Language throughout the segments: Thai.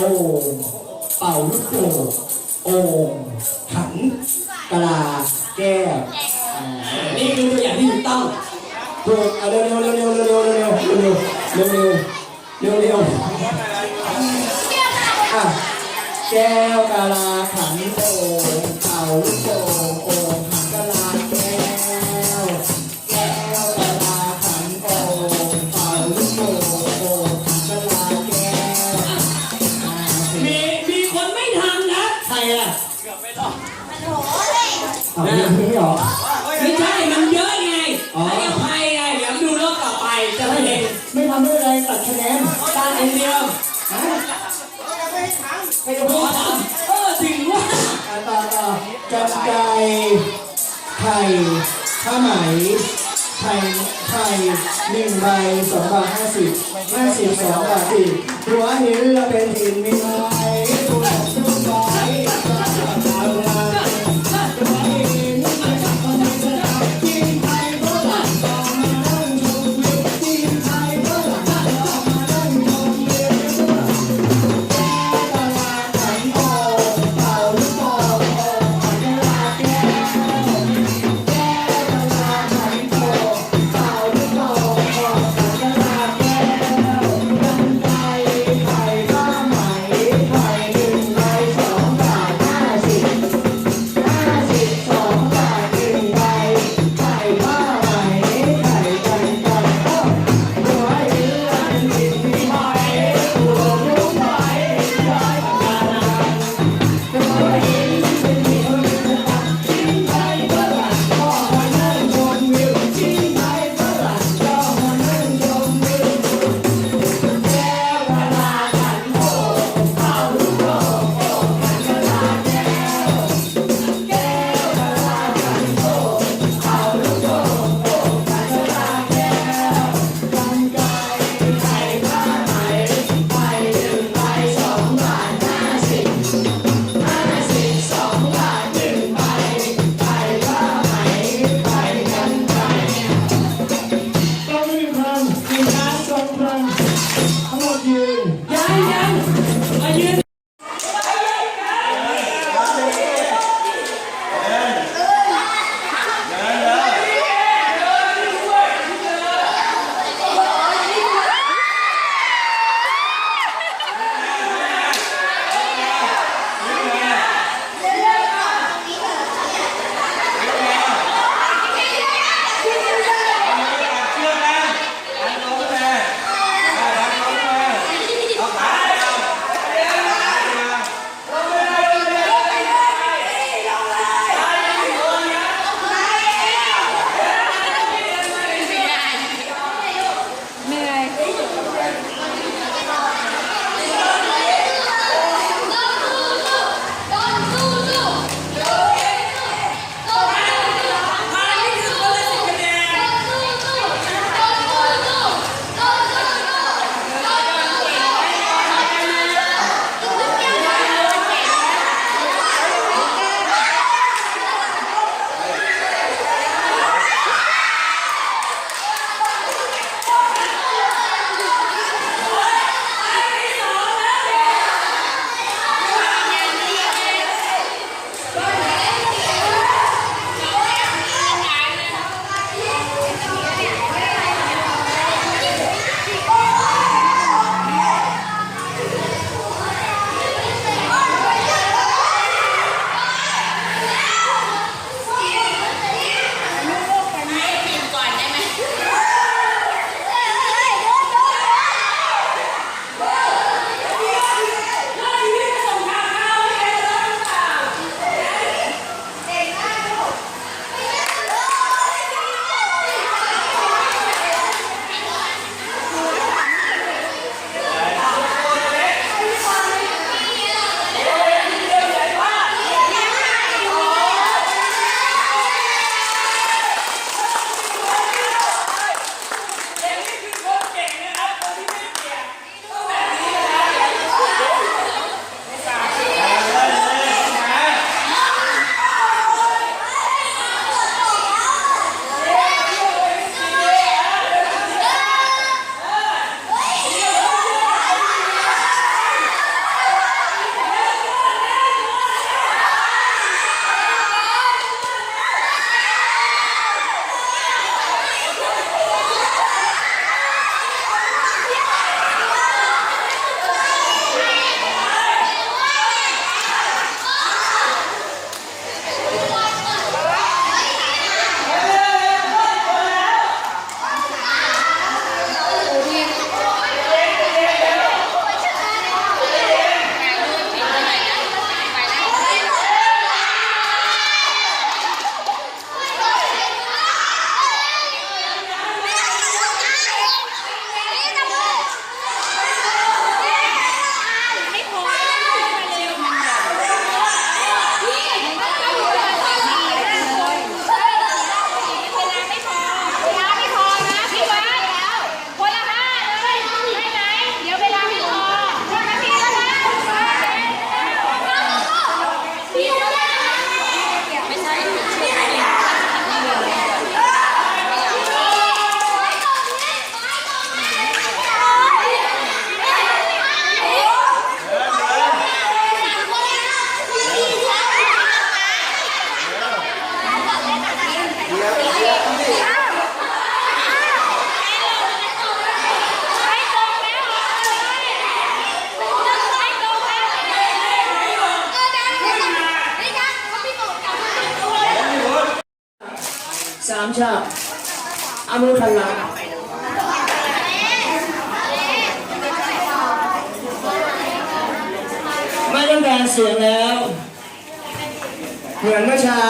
โอเป่าลูกโป่งโอ่งถันกลาแก้นี่คือตัวอย่างที่ถูกต้องถูกเอาเร็วเร็วเร็วเร็วเร็วเร็วเร็วเร็วเร็วเร็วเร็วอะแก้วกลาถังโอ่งเป่าลูกโป่ง เอาเรื่องนี้เหรอไม่ใช่มันเยอะไงให้อภัยไงเดี๋ยวดูรอบต่อไปจะไม่เห็นไม่ทำไม่เป็นไรตัดคะแนนตาอันเดียวฮะใครจะขพูอดถามเออถึงว่าอะต่อต่อกันไก่ไข่ผ้าไหมไข่ไข่หนึ่งใบสองบาทห้าสิบห้าสิบสองบาทสิหัวหินละเป็นหินไม่ไห ไม่ต้องการเสียงแล้ว เหมือนเมื่อเช้า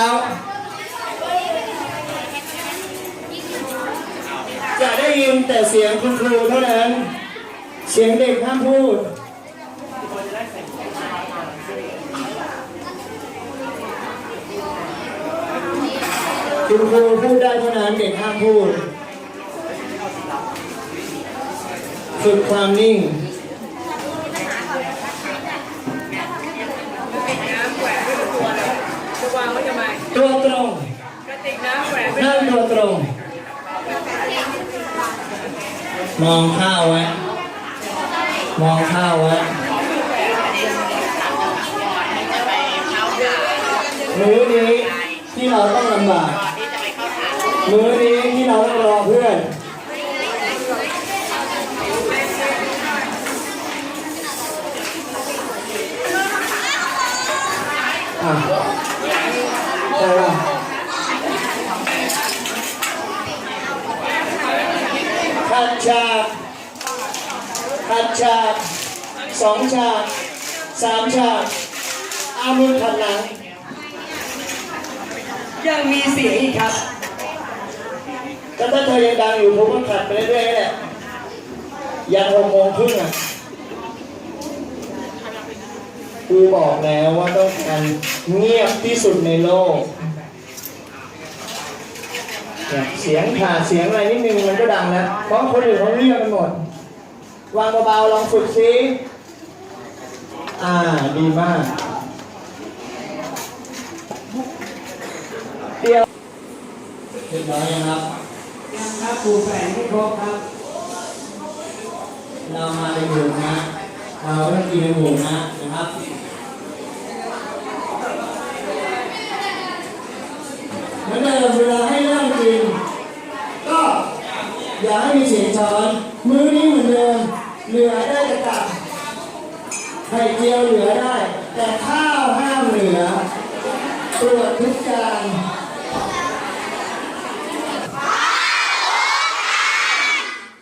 จะได้ยินแต่เสียงคุณครูเท่านั้น เสียงเด็กห้ามพูดคุณครูพูดได้เท่านั้นเด็กห้ามพูด ฝึกความนิ่ง ตัวตรงนั่งตัวตรง มองข้าวไว้ มองข้าวไว้มื้อนี้ที่เราต้องลำบากมื้อนี้ที่เราต้องรอเพื่อน อะได้ป่ะ ขัดฉากขัดฉากสองฉากสามฉากเอามือขัดหลังยังมีเสียงอีกครับก็ถ้าเธอยังดังอยู่ผมก็ขัดไปเรื่อยๆแหละยันหกโมงครึ่งอะครูบอกแล้วว่าต้องการเงียบที่สุดในโลก เนี่ยเสียงขาดเสียงอะไรนิดนึงมันก็ดังแล้วเพราะคนอื่นเขาเงียบกันหมด วางเบาๆลองฝึกซิอ่าดีมาก เดียวเรียบร้อยยังครับยังครับครูแฝงไม่ครบครับ เรามาเป็นหมู่นะเราต้องกินเป็นหมู่นะนะครับเหมือนเดิมเวลาให้นั่งกิน ก็ อย่าให้มีเสียงช้อนมื้อนี้เหมือนเดิมเหลือได้แต่กับไข่เจียวเหลือได้ แต่ข้าวห้ามเหลือตรวจทุกจาน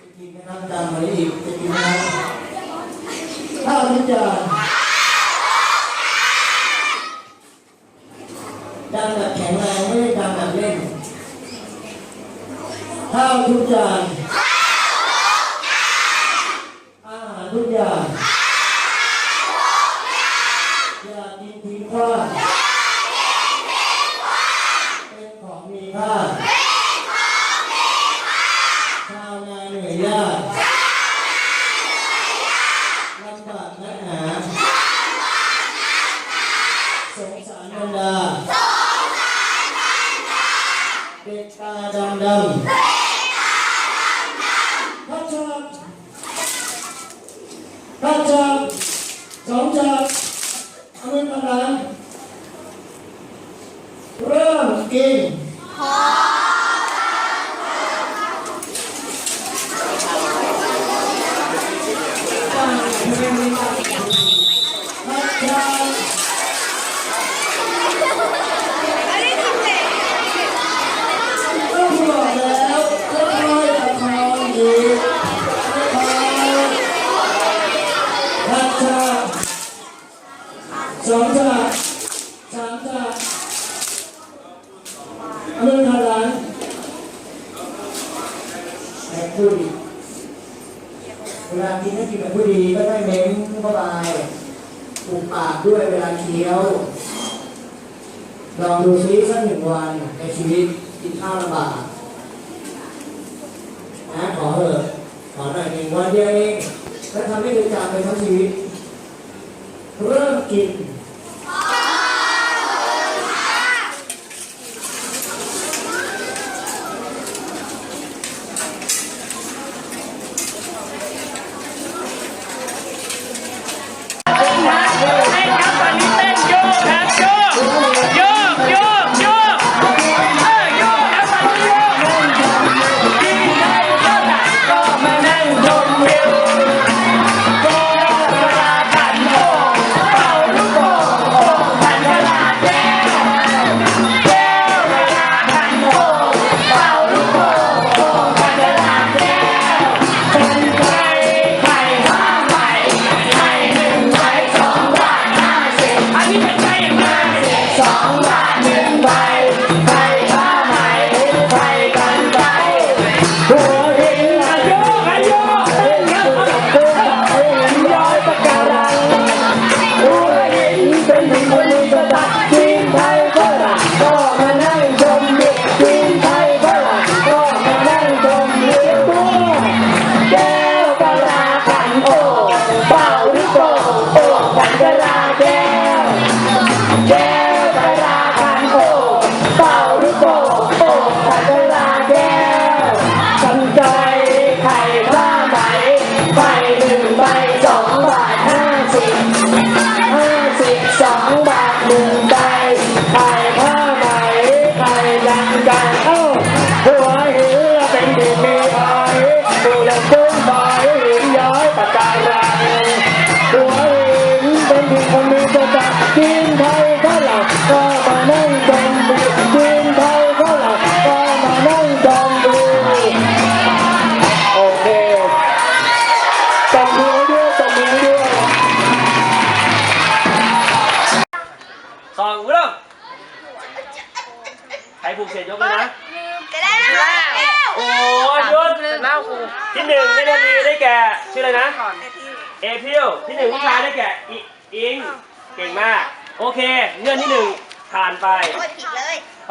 จะกินนะครับจำมาอีกจะกินนะครับข้าวทุกจานดังแบบแข็งแรงไม่ได้ดังแบบเล่นข้าวทุกจาน เ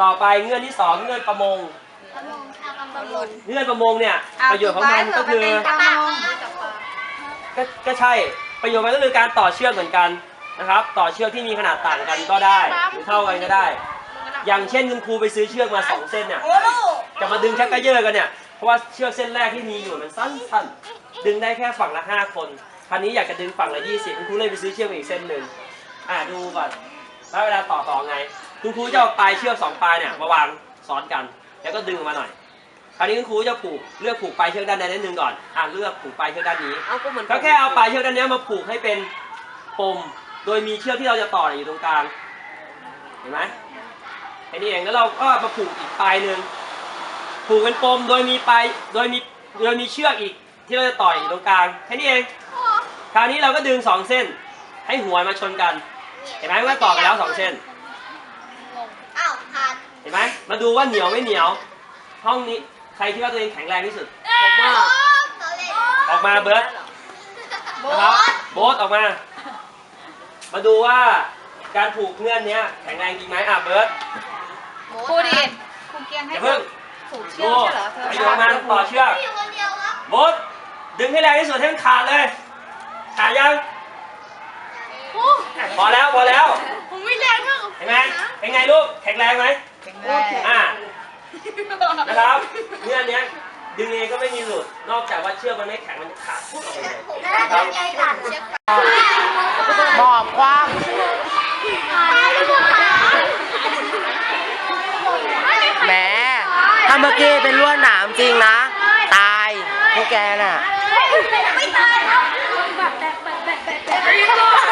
ต่อไปเงื่อนที่สองเงื่อนประมง ประมงชาวประมงเงื่อนประมงเนี่ยประโยชน์ของมันก็คือจับปลาจับปลาก็ก็ใช่ประโยชน์มันก็คือการต่อเชือกเหมือนกันนะครับ ต่อเชือกที่มีขนาดต่างกันก็ได้หรือเท่ากันก็ได้ อย่างเช่นคุณครูไปซื้อเชือกมาสองเส้นเนี่ยโอ้ลูกจะมาดึงชักกระเยอะกันเนี่ยเพราะว่าเชือกเส้นแรกที่มีอยู่มันสั้นๆดึงได้แค่ฝั่งละห้าคนคราวนี้อยากจะดึงฝั่งละยี่สิบคุณครูเลยไปซื้อเชือกมาอีกเส้นหนึ่งอ่าดูก่อนแล้วเวลาต่อต่อไง คุณครูจะเอาปลายเชือกสองปลายเนี่ยมาวางซ้อนกัน แล้วก็ดึงออกมาหน่อย คราวนี้คุณครูจะผูกเลือกผูกปลายเชือกด้านใดด้านหนึ่งก่อนอ่าเลือกผูกปลายเชือกด้านนี้ก็แค่เอาปลายเชือกด้านเนี้ยมาผูกให้เป็นปม โดยมีเชือกที่เราจะต่ออยู่ตรงกลาง เห็นไหมแค่นี้เองแล้วเราก็มาผูกอีกปลายหนึ่งผูกเป็นปมโดยมีปลายโดยมีโดยมีเชือกอีกที่เราจะต่ออยู่ตรงกลางแค่นี้เอง คราวนี้เราก็ดึงสองเส้น ให้หัวมาชนกัน เห็นไหมว่าต่อกันแล้วสองเส้น อ้าวผ่านเห็นไหมมาดูว่าเหนียวไม่เหนียว ห้องนี้ใครคิดว่าตัวเองแข็งแรงที่สุด ผมว่าเราเล่นออกมาเบิร์ตโบนะครับสโบ๊ทออกมา มาดูว่าการผูกเงื่อนเนี้ยแข็งแรงจริงไหมอะเบิร์ตครูดิครูเกียงอให้ย่าเพิ่งผูกเชืดูอกใช่เหรอเธอไปโยนมันต่อเชือก อยู่คนเดียวครับโบ๊ทดึงให้แรงที่สุดให้มันขาดเลย ขาดยัง พอแล้วพอแล้วผมไม่แรง เท่าเห็นไหมเป็นไงลูกแข็งแรงไหมอ่านะครับเงื่อนเนี้ยดึงเองก็ไม่มีหลุด นอกจากว่าเชือกมันไม่แข็งมันจะขาดพุ่งออกไปเลยแล้วจะใจขาดเชือกบอกความแหมถ้าเมื่อกี้เป็นลวดหนามจริงนะ ตายพวกแกน่ะ ไม่ตายครับแบบแบบแบบแบบแบบแบบแบบ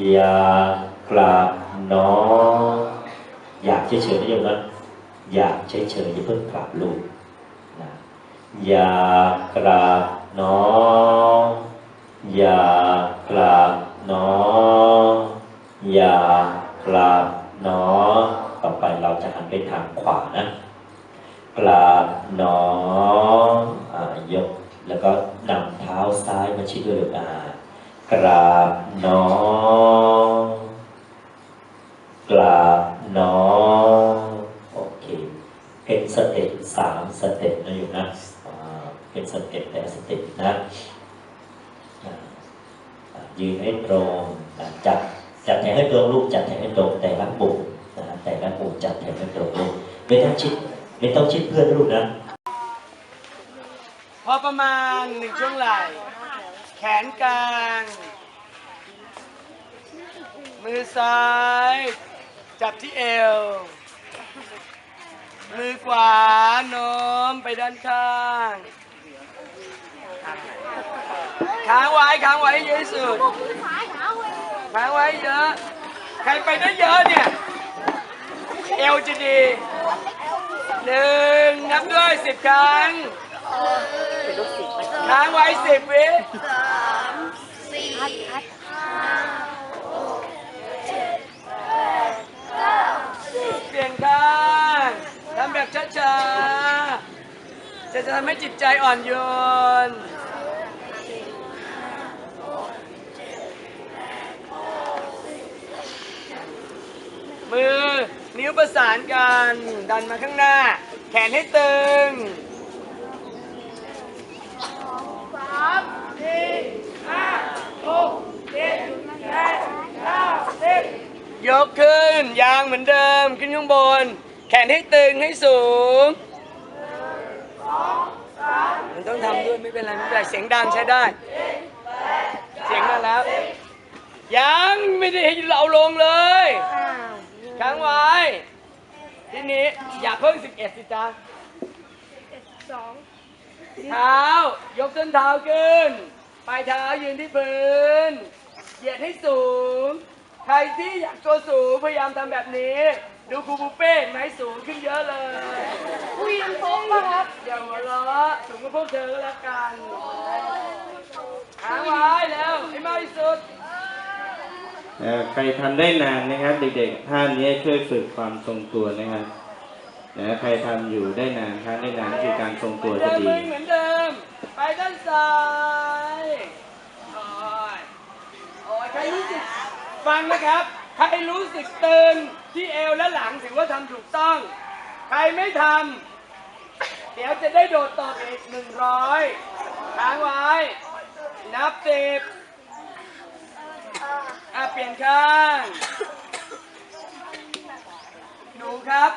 อยากกลับหนออยากเฉยๆนะโยมนะอยากเฉยๆอย่าเพิ่งกลับลูกนะอยากกลับหนออยากกลับหนออยากกลับหนอต่อไปเราจะหันไปทางขวานะกราบหนออยกแล้วก็นำเท้าซ้ายมาชิดด้วยอ่า กราบหนอกราบหนอโอเค เป็นสเต็ปสามสเต็ปนะอยู่นะอ่าเป็นสเต็ปแต่สเต็ปนะยืนให้ตรงจัดจัดแถวให้ตรงลูกจัดแถวให้ตรงแต่ละปุ่มนะแต่ละปุ่มจัดแถวให้ตรงลูกไม่ต้องชิดไม่ต้องชิดเพื่อนลูกนะ พอประมาณหนึ่งช่วงไหล่ ขนกลาง มือซ้าย จับที่เอว มือขวาโน้มไปด้านข้าง ค้างไว้ค้างไว้เยอะสุด ค้างไว้เยอะ ใครไปได้เยอะเนี่ย เอวจะดีหนึ่งนับด้วยสิบครั้ง ค้างไว้สิบวิเปลี่ยนข้างทำแบบช้าๆจะทำให้จิตใจอ่อนโยนมือนิ้วประสานกัน ดันมาข้างหน้า แขนให้ตึง ยกขึ้น ยางเหมือนเดิมขึ้นข้างบน แขนให้ตึงให้สูงมันต้องทำด้วยไม่เป็นไรไม่เป็นไรเสียงดังใช้ได้ เสียงมาแล้ว ยังไม่ได้ให้เราลงเลยค้างไว้ ทีนี้อย่าเพิ่ง11สิจ๊ะเท้ายกส้นเท้าขึ้น ปลายเท้ายืนที่พื้น เหยียดให้สูง ใครที่อยากตัวสูงพยายามทำแบบนี้ ดูครูบุฟเป้ไหมสูงขึ้นเยอะเลยคุยยังโป๊ป่ะครับอย่าหัวเราะสูงกว่าพวกเธอก็แล้วกันหางไว้แล้วให้มากที่สุดเอ่อใครทำได้นานนะครับเด็กๆท่านี้ช่วยฝึกความทรงตัวนะครับนะใครทำอยู่ได้นานครั้งได้นานคือการทรงตัวจะเดินดี มือเหมือนเดิม ไปด้านซ้าย ใครรู้สึกฟังนะครับ ใครรู้สึกเตือนที่เอวและหลังถือว่าทำถูกต้อง ใครไม่ทำเดี๋ยวจะได้โดดตอบอีกหนึ่งร้อยค้างไว้ นับสิบอะเปลี่ยนข้าง หนูครับ